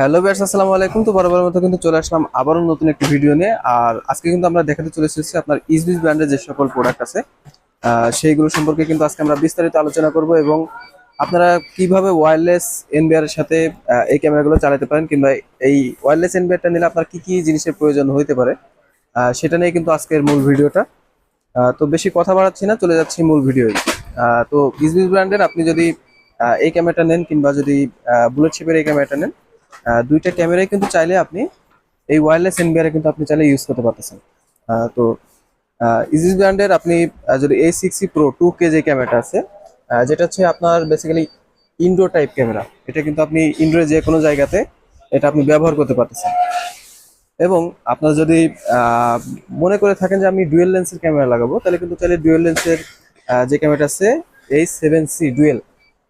Hello বিয়ার্স আসসালামু আলাইকুম। তো বরাবর মতো কিন্তু চলে আসলাম আবারও নতুন একটি ভিডিও নিয়ে। আর আজকে কিন্তু আমরা দেখাতে চলে এসেছি আপনার ইসবিস ব্র্যান্ডের যে সকল প্রোডাক্ট আছে সেইগুলো সম্পর্কে কিন্তু আজকে আমরা বিস্তারিত আলোচনা করব এবং আপনারা কীভাবে ওয়্যারলেস এনবিআর এর সাথে এই ক্যামেরাগুলো চালাতে পারেন কিংবা এই ওয়্যারলেস এনবিআরটা নিলে আপনার কি কি জিনিসের প্রয়োজন হতে পারে সেটা নিয়ে কিন্তু আজকের মূল ভিডিওটা। তো বেশি কথা বাড়াচ্ছি না, চলে যাচ্ছি মূল ভিডিওয়। তো ইসবিস ব্র্যান্ডের আপনি যদি এই ক্যামেরাটা নেন কিংবা যদি বুলেট শেপের এই ক্যামেরাটা নেন দুইটা ক্যামেরাই কিন্তু চাইলে আপনি এই ওয়্যারলেস এনবিআর কিন্তু আপনি চাইলে ইউজ করতে পারতেছেন। তো ইজিস ব্র্যান্ডের আপনি যদি এ সিক্সি প্রো টু কে যে ক্যামেরাটা আছে যেটা হচ্ছে আপনার বেসিক্যালি ইনডোর টাইপ ক্যামেরা। এটা কিন্তু আপনি ইনডোরে যে কোনো জায়গাতে এটা আপনি ব্যবহার করতে পারতেছেন। এবং আপনার যদি মনে করে থাকেন যে আমি ডুয়েল লেন্সের ক্যামেরা লাগাবো, তাহলে কিন্তু চাইলে ডুয়েল লেন্সের যে ক্যামেরাটা আছে এই সেভেন সি ডুয়েল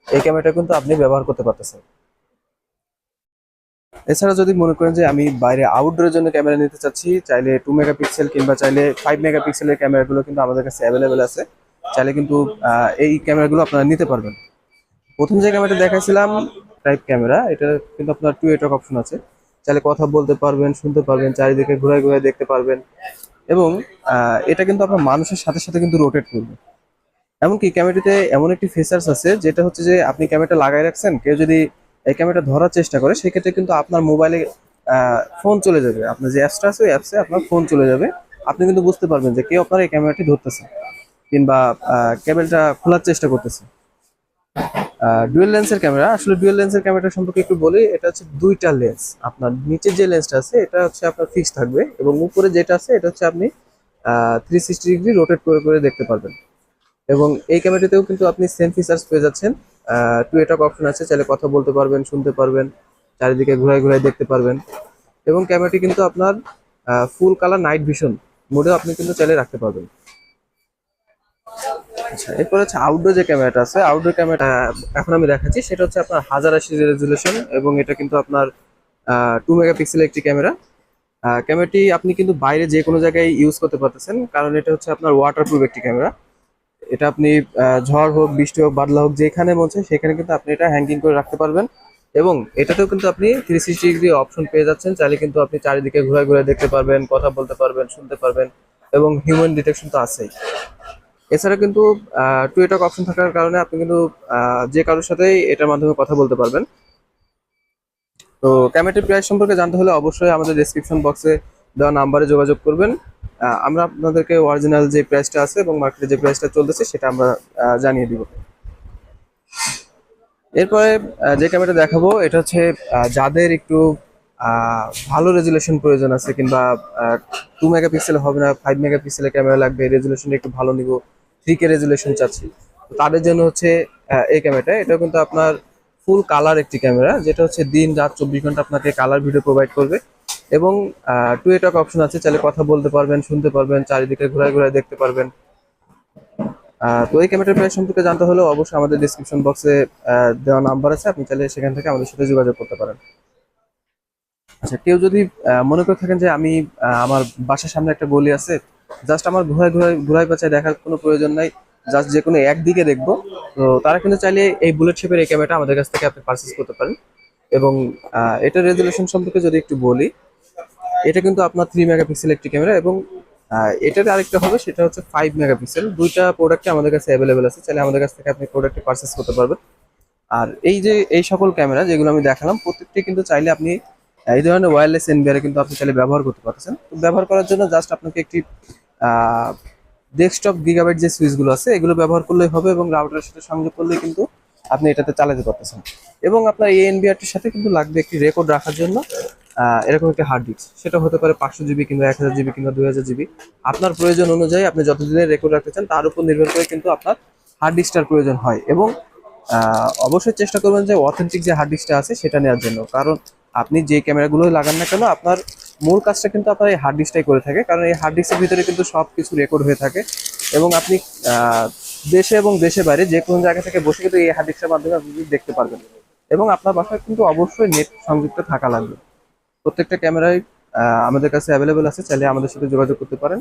এই ক্যামেরাটা কিন্তু আপনি ব্যবহার করতে পারতেছেন। এছাড়া যদি মনে করেন যে আমি বাইরে আউটডোরের জন্য ক্যামেরা নিতে চাচ্ছি, চাইলে টু মেগাপিক্সেল কিংবা চাইলে ফাইভ মেগাপিক্সেলের ক্যামেরাগুলো কিন্তু আমাদের কাছে অ্যাভেলেবেল আছে। চাইলে কিন্তু এই ক্যামেরাগুলো আপনারা নিতে পারবেন। প্রথম যে ক্যামেরাটা দেখাইছিলাম টাইপ ক্যামেরা এটা কিন্তু আপনার টু এটক অপশন আছে। চাইলে কথা বলতে পারবেন, শুনতে পারবেন, চারিদিকে ঘুরায় ঘুরায় দেখতে পারবেন। এবং এটা কিন্তু আপনার মানুষের সাথে সাথে কিন্তু রোটেট করবে। এমনকি ক্যামেরাটিতে এমন একটি ফিচার্স আছে, যেটা হচ্ছে যে আপনি ক্যামেরাটা লাগাই রাখছেন, কেউ যদি এই ক্যামেরাটা ধরার চেষ্টা করে, সেক্ষেত্রে কিন্তু আপনার মোবাইলে ফোন চলে যাবে। আপনার যে অ্যাপসটা আছে, ওই অ্যাপসে আপনার ফোন চলে যাবে। আপনি কিন্তু বুঝতে পারবেন যে কেউ আপনার এই ক্যামেরাটি ধরতেছে কিংবা কেবলটা খোলার চেষ্টা করতেছে। ডুয়েল লেন্সের ক্যামেরা আসলে ডুয়েল লেন্সের ক্যামেরাটা সম্পর্কে একটু বলি, এটা হচ্ছে দুইটা লেন্স আপনার নিচের যে লেন্সটা আছে, এটা হচ্ছে আপনার ফিক্স থাকবে এবং উপরে যেটা আছে, এটা হচ্ছে আপনি থ্রি সিক্সটি ডিগ্রি রোটেট করে করে দেখতে পারবেন। এবং এই ক্যামেরাটিতেও কিন্তু আপনি সেম ফিচার্স পেয়ে যাচ্ছেন। টু এটক অপশন আছে, চাইলে কথা বলতে পারবেন, শুনতে পারবেন, চারিদিকে ঘুরায় ঘুরায় দেখতে পারবেন। এবং ক্যামেরাটি কিন্তু আপনার ফুল কালার নাইট ভিশন মোডেও আপনি কিন্তু চাইলে রাখতে পারবেন। আচ্ছা এরপর হচ্ছে আউটডোর যে ক্যামেরাটা আছে আউটডোর ক্যামেরাটা এখন আমি দেখাচ্ছি, সেটা হচ্ছে আপনার হাজার আশি রেজুলেশন এবং এটা কিন্তু আপনার টু মেগাপিক্সেলের একটি ক্যামেরা ক্যামেরাটি আপনি কিন্তু বাইরে যে কোনো জায়গায় ইউজ করতে পারতেছেন, কারণ এটা হচ্ছে আপনার ওয়াটারপ্রুফ একটি ক্যামেরা এটা আপনি ঝড় হোক, বৃষ্টি হোক, বাদলা হোক, যেখানে চায় সেখানে কিন্তু আপনি এটা হ্যাঙ্গিং করে রাখতে পারবেন। এবং এটাতেও কিন্তু আপনি থ্রি সিক্সটি ডিগ্রি অপশন পেয়ে যাচ্ছেন। চাইলে কিন্তু আপনি চারিদিকে ঘুরে ঘুরে দেখতে পারবেন, কথা বলতে পারবেন, শুনতে পারবেন এবং হিউম্যান ডিটেকশন তো আছেই। এছাড়া কিন্তু টু এটক অপশন থাকার কারণে আপনি কিন্তু যে কারোর সাথেই এটার মাধ্যমে কথা বলতে পারবেন। তো ক্যামেরাটির প্রাইস সম্পর্কে জানতে হলে অবশ্যই আমাদের ডেসক্রিপশন বক্সে দেওয়া নাম্বারে যোগাযোগ করবেন। আমরা আপনাদেরকে অরিজিনাল যে প্রাইসটা আছে এবং মার্কেটে যে প্রাইসটা চলতেছে সেটা আমরা জানিয়ে দিব। এরপরে যে ক্যামেরাটা দেখাবো, এটা হচ্ছে যাদের একটু ভালো রেজুলেশন প্রয়োজন আছে কিংবা টু মেগাপিক্সেল হবে না ফাইভ মেগাপিক্সেলের ক্যামেরা লাগবে রেজুলেশন একটু ভালো নিব থ্রি কে রেজুলেশন চাচ্ছি। তাদের জন্য হচ্ছে এই ক্যামেরাটা এটা কিন্তু আপনার ফুল কালার একটি ক্যামেরা যেটা হচ্ছে দিন, রাত, চব্বিশ ঘণ্টা আপনাকে কালার ভিডিও প্রোভাইড করবে। এবং টু এটক অপশন আছে, চাইলে কথা বলতে পারবেন, শুনতে পারবেন, চারিদিকে ঘোরায় ঘোরায় দেখতে পারবেন। তো এই ক্যামেরার প্রাইস সম্পর্কে জানতে হলে অবশ্যই আমাদের ডিসক্রিপশন বক্সে দেওয়া নাম্বার আছে। আপনি চাইলে সেখান থেকে আমাদের সাথে যোগাযোগ করতে পারেন। আচ্ছা কেউ যদি মনে করে থাকেন যে আমি আমার বাসার সামনে একটা গলি আছে জাস্ট আমার ঘুরায় ঘুরায় ঘুরায় পাচায় দেখার কোনো প্রয়োজন নাই জাস্ট যে কোনো একদিকে দেখব, তো তারা কিন্তু চাইলে এই বুলেট শেপের এই ক্যামেরাটা আমাদের কাছ থেকে আপনি পারচেস করতে পারেন। এবং এটার রেজুলেশন সম্পর্কে যদি একটু বলি এটা কিন্তু আপনার থ্রি মেগাপিক্সেল একটি ক্যামেরা এবং এটার আরেকটা হবে, সেটা হচ্ছে ফাইভ মেগাপিক্সেল দুইটা প্রোডাক্টে আমাদের কাছে অ্যাভেলেবেল আছে। চাইলে আমাদের কাছ থেকে আপনি প্রোডাক্টটি পারচেস করতে পারবেন। আর এই যে, এই সকল ক্যামেরা যেগুলো আমি দেখালাম, প্রত্যেকটি কিন্তু চাইলে আপনি এই ধরনের ওয়্যারলেস এনবিআরে কিন্তু আপনি চাইলে ব্যবহার করতে পারতেছেন। ব্যবহার করার জন্য জাস্ট আপনাকে একটি ডেস্কটপ গিগাবাইট যে সুইচগুলো আছে, এগুলো ব্যবহার করলেই হবে এবং রাউটারের সাথে সংযোগ করলেই কিন্তু আপনি এটাতে চালাতে পারতেছেন। এবং আপনার এই এনবিআরটির সাথে কিন্তু লাগবে একটি রেকর্ড রাখার জন্য। এরকম একটা হার্ড ডিস্ক সেটা হতে পারে পাঁচশো জিবি কিংবা এক হাজার জিবি কিংবা দুই হাজার জিবি আপনার প্রয়োজন অনুযায়ী আপনি যতদিনের রেকর্ড রাখতে চান, তার উপর নির্ভর করে কিন্তু আপনার হার্ড ডিস্কটার প্রয়োজন হয়। এবং অবশ্যই চেষ্টা করবেন যে অথেন্টিক যে হার্ড ডিস্কটা আছে, সেটা নেওয়ার জন্য। কারণ আপনি যে ক্যামেরাগুলো লাগান না কেন, আপনার মূল কাজটা কিন্তু আপনার এই হার্ড ডিস্কটাই করে থাকে। কারণ এই হার্ড ডিস্কের ভিতরে কিন্তু সব কিছু রেকর্ড হয়ে থাকে। এবং আপনি দেশে এবং দেশে বাইরে যে কোনো জায়গা থেকে বসে কিন্তু এই হার্ড ডিস্কের মাধ্যমে আপনি দেখতে পারবেন। এবং আপনার বাসায় কিন্তু অবশ্যই নেট সংযুক্ত থাকা লাগবে। প্রত্যেকটা ক্যামেরাই আমাদের কাছে অ্যাভেলেবেল আছে চাইলে আমাদের সাথে যোগাযোগ করতে পারেন।